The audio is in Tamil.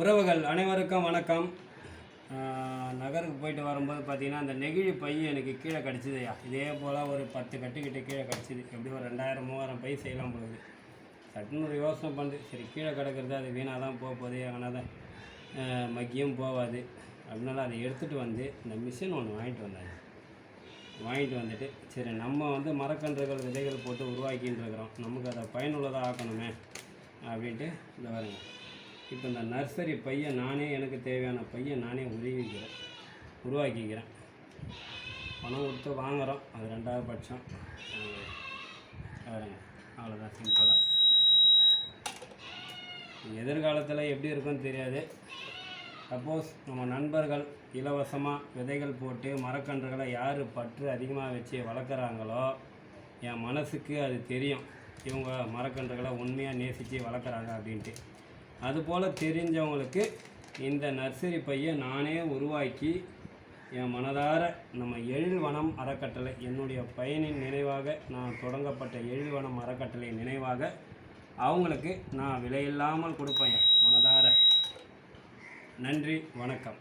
உறவுகள் அனைவருக்கும் வணக்கம். நகருக்கு போயிட்டு வரும்போது பார்த்தீங்கன்னா அந்த நெகிழி பை எனக்கு கீழே கிடச்சிதையா இதே போல் ஒரு பத்து கட்டுக்கிட்ட கீழே கிடச்சிது. எப்படி ஒரு ரெண்டாயிரம் மூவாயிரம் பை செய்யலாம் போகுது சட்டுன்னு ஒரு யோசனை பண்ணுது சரி கீழே கிடக்கிறது அது வீணாக தான் போக போகுது. ஆனால் தான் மக்கியும் போகாது. அதனால அதை எடுத்துகிட்டு வந்து இந்த மிஷின் ஒன்று வாங்கிட்டு வந்தாங்க. வாங்கிட்டு வந்துட்டு சரி நம்ம வந்து மரக்கன்றுகள் விதைகள் போட்டு உருவாக்கின்னு இருக்கிறோம். நமக்கு அதை பயனுள்ளதாக ஆக்கணுமே அப்படின்ட்டு இந்த பாருங்க. இப்போ இந்த நர்சரி பையன் நானே எனக்கு தேவையான பையன் நானே உருவிக்கிறேன் உருவாக்கிக்கிறேன். பணம் கொடுத்து வாங்குகிறோம் அது ரெண்டாவது பட்சம். அஹ் அவ்வளோதான் சிம்பிளாக எதிர்காலத்தில் எப்படி இருக்குன்னு தெரியாது. சப்போஸ் நம்ம நண்பர்கள் இலவசமாக விதைகள் போட்டு மரக்கன்றுகளை யார் பற்று அதிகமாக வச்சு வளர்க்குறாங்களோ என் மனசுக்கு அது தெரியும். இவங்க மரக்கன்றுகளை உண்மையாக நேசித்து வளர்க்குறாங்க அப்படின்ட்டு. அதுபோல் தெரிஞ்சவங்களுக்கு இந்த நர்சரி பையை நானே உருவாக்கி என் மனதார நம்ம எழில்வனம் அறக்கட்டளை என்னுடைய பயனின் நினைவாக நான் தொடங்கப்பட்ட எழில்வனம் அறக்கட்டளை நினைவாக அவங்களுக்கு நான் விலையில்லாமல் கொடுப்பேன் மனதார. நன்றி வணக்கம்.